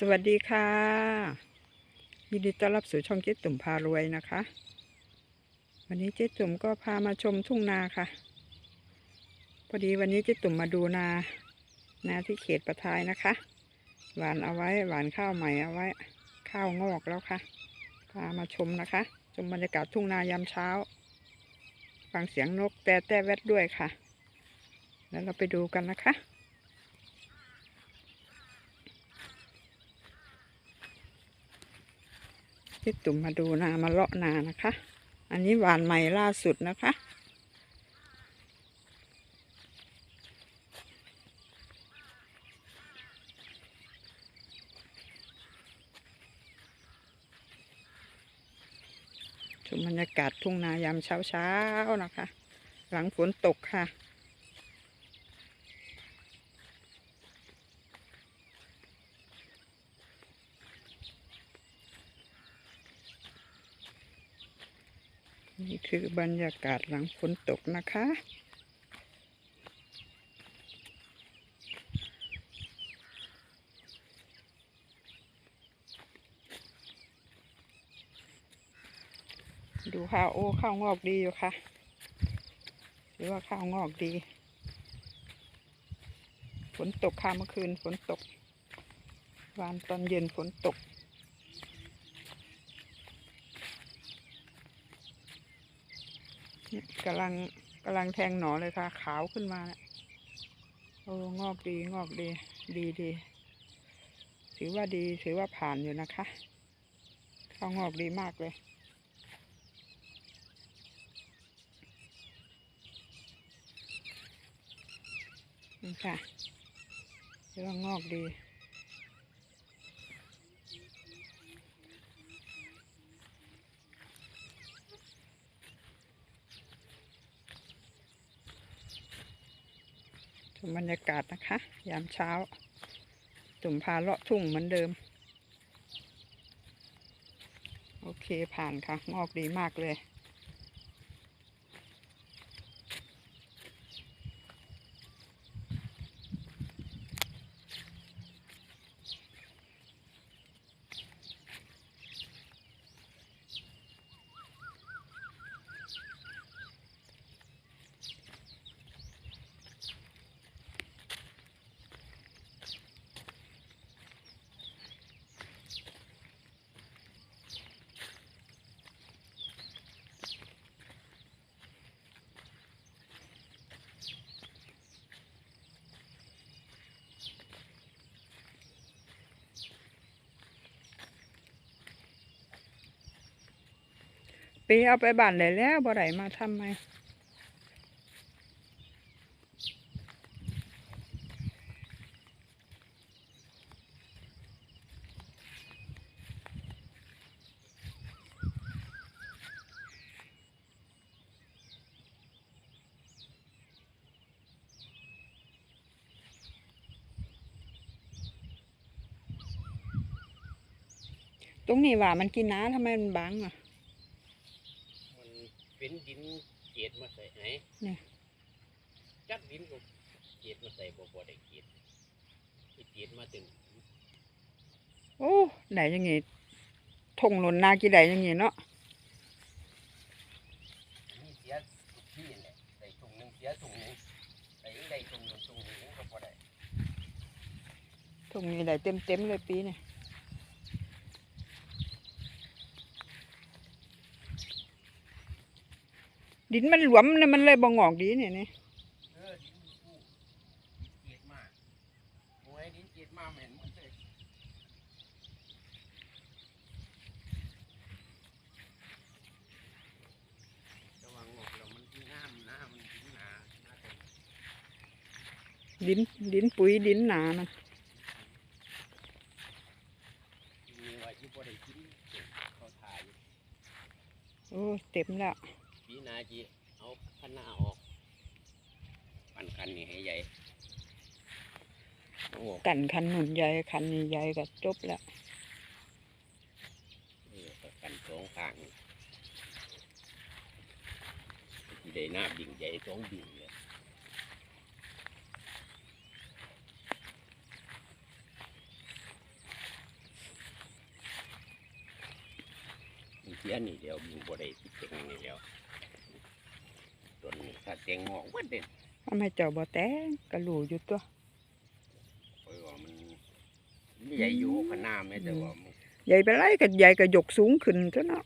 สวัสดีค่ะยินดีต้อนรับสู่ช่องเจ๊ตุ่มพารวยนะคะ วันนี้เจ๊ตุ่มก็พามาชมทุ่งนาค่ะ พอดีวันนี้เจ๊ตุ่มมาดูนา นาที่เขตประทายนะคะ หวานเอาไว้หวานข้าวใหม่เอาไว้ ข้าวงอกแล้วค่ะ พามาชมนะคะ ชมบรรยากาศทุ่งนายามเช้า ฟังเสียงนกแต่แต่แวดด้วยค่ะ แล้วเราไปดูกันนะคะ พี่ตุ่มมาดูนามาเลาะนานะคะ อันนี้หวานใหม่ล่าสุดนะคะ ชมบรรยากาศทุ่งนายามเช้าเช้าๆนะคะ หลังฝนตกค่ะ นี่ คือบรรยากาศหลังฝนตกนะคะ ดูข้าวโอ้ข้าวงอกดีอยู่ค่ะหรือว่าข้าวงอกดี ฝนตกค่ะเมื่อคืนฝนตก วานตอนเย็นฝนตก เนี่ย กำลังกำลังแทงหนอเลยค่ะ ขาวขึ้นมานี่ยโอ้งอกดีงอกดี ดีดีถือว่าดีถือว่าผ่านอยู่นะคะข้าวงอกดีมากเลย นี่ค่ะถือว่างอกดี บรรยากาศนะคะ ยามเช้า ตุ่มพาเลาะทุ่งเหมือนเดิม โอเคผ่านค่ะ งอกดีมากเลย ปีเอาไปบ้านเลยแล้วบ่ได้มาทำไมตรงนี้ว่ามันกินน้ำทำไมมันบังอะ มันเป็นดินเกล็ดมา ใส่ไหนเนี่ยจักดินก็เกล็ดมาใส่บ่บ่ได้เกล็ดไอ้เกล็ดมาถึงโอ้ไหนยังไงทงหนุนนากี่ไหนยังไงเนาะมีเสียทุกที่แหละใส่ถุงหนึงเสียถุงหนึงใส่ได้ถุงหนึงถุงหนึงก็บ่ได้ทงนี้ไหนเต็มเต็มๆเลยปีเนี่ย ดินมันหลวมเนี่ยมันเลยบ่งอกดีเนี่ยนี่เออดินมันฟูดินเกล็ดมาโอ้ยดินเกล็ดมาเหม็นหมดเลยระวังงอกแล้วมันงามนะมันดินหนาหนาแต่ดินดินปุ๋ยดินหนานะมีว่าอยู่บ่ได้กินเขาถ่ายอยู่โอ้เต็มแล้วีนาจีเอาพันหน้าออกปันคันนี่ให้ใหญ่โอ้กันคันหนุนใหญ่คันนี้ใหญ่ก็จบแล้วนี่ก็กันสองข้างที่ได้หน้าบิ่งใหญ่สองบิ่งเลยเสียนี่เดี๋ยวบิ่งบ่ได้ติดเต็ง นนี้ถ้าเต็งงอกวัดเด่นทำไมเจ้าบ่แต่งกระหลูอยู่ตัวเพราะว่ามันใหญ่อยู่ขนาดแม่แต่ว่ามันใหญ่ไปไรก็ใหญ่ก็ยกสูงขึ้นซะเนาะ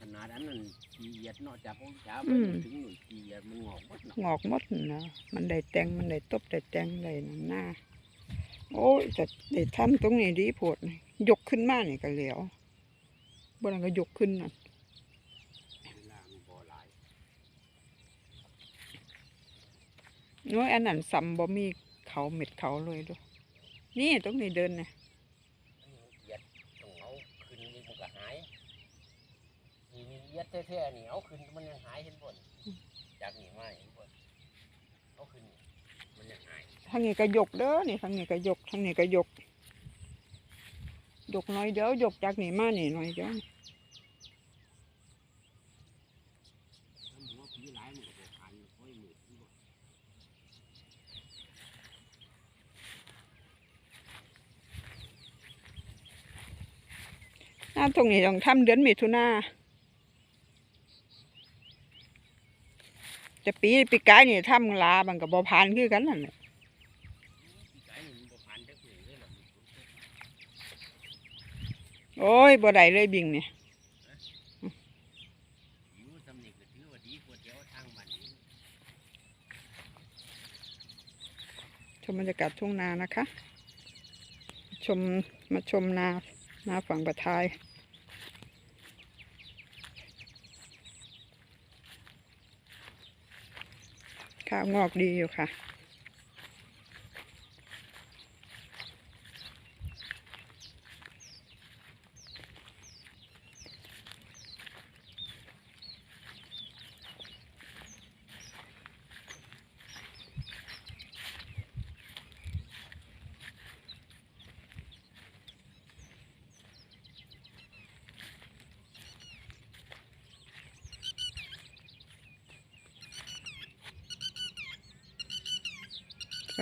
ขนาดนั้นมันขี้เหยียดเนอกจากของจ้าไปอืมถึงหนุ่ยขี้เหยียดมันงอกวัดเนาะงอกหมดนะมันได้แต่งมันได้ตบได้แต่งได้นั่นหน้าโอ้ยจะได้ทำตรงนี้ดีโพดนี่ยกขึ้นมานี่ก็เหลียวบนนั้นก็ยกขึ้นน่ะ เวลามันบ่หลาย น้อยอันนั้นซ้ำบ่มีเขาเม็ดเขาเลยด้วยนี่ตรงนี้เดินเนี่ยมันเหยียดต้องเอาขึ้นนี่มันก็หายนี่นี่เหยียดแท้ๆนี่เอาขึ้นมันยังหายเห็นบ่นจากนี่มาเห็นบ่นเอาขึ้นนี่มันยังหายทางนี้ก็ยกเด้อนี่ทางนี้ก็ยกทางนี้ก็ยกยกน้อยเดียวยกจากนี่มานี่น้อยเดียว ถ้ามันว่าผีหลายมันก็บ่ผ่านค่อยมืดที่บ่ ห น้าตรงนี้ต้องทำเดือนมิถุนาจะปีปีกายนี่ทำลาบังกับบ่ผ่านคือกันนั่นแหละผีไก่นี่มันน่ะโอ้ยบ่ได้เลยบิงนี่อยู่สำนึกก็ถือว่าดีกว่าเดียชมบรรยากาศทุ่งนานะคะ ชมมาชมนานาฝั่งประทาย ข้าวงอกดีอยู่ค่ะ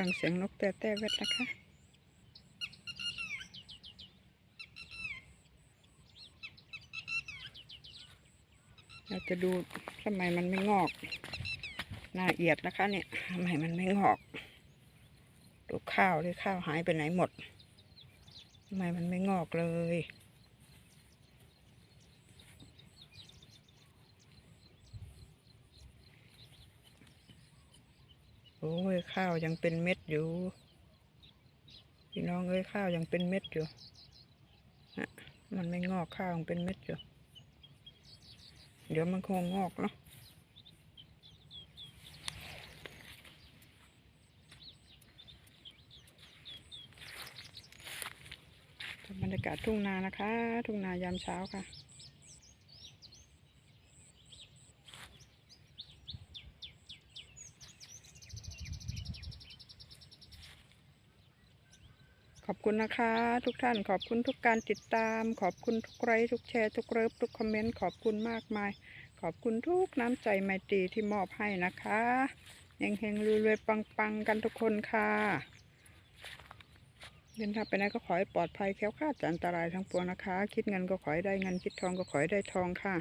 ฟังเสียงนกแต่แต่เวทนะคะเราจะดูทำไมมันไม่งอกน่าเอียดนะคะเนี่ยทำไมมันไม่งอก ดูข้าวดิข้าวหายไปไหนหมดทำไมมันไม่งอกเลย โอ้ยข้าวยังเป็นเม็ดอยู่ พี่น้องเอ้ยข้าวยังเป็นเม็ดอยู่นะมันไม่งอกข้าวยังเป็นเม็ดอยู่ เดี๋ยวมันคงงอกเนาะบรรยากาศทุ่งนานะคะ ทุ่งนายามเช้าค่ะ คุณนะคะ ทุกท่านขอบคุณทุกการติดตาม ขอบคุณทุกไลค์ทุกแชร์ทุกเลิฟทุกคอมเมนต์ขอบคุณมากมาย ขอบคุณทุกน้ำใจไมตรีที่มอบให้นะคะเฮงเฮงรวยๆปังๆ กันทุกคนค่ะเดินทางไปไหนก็ขอให้ปลอดภัยแคล้วคลาดจากอันตรายทั้งปวงนะคะ คิดเงินก็ขอให้ได้เงินคิดทองก็ขอให้ได้ทองค่ะ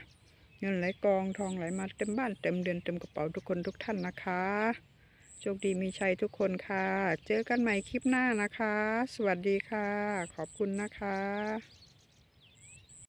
เงินไหลกองทองไหลมาเต็มบ้านเต็มเดือนเต็มกระเป๋าทุกคนทุกท่านนะคะ โชคดีมีชัยทุกคนค่ะ เจอกันใหม่คลิปหน้านะคะ สวัสดีค่ะ ขอบคุณนะคะ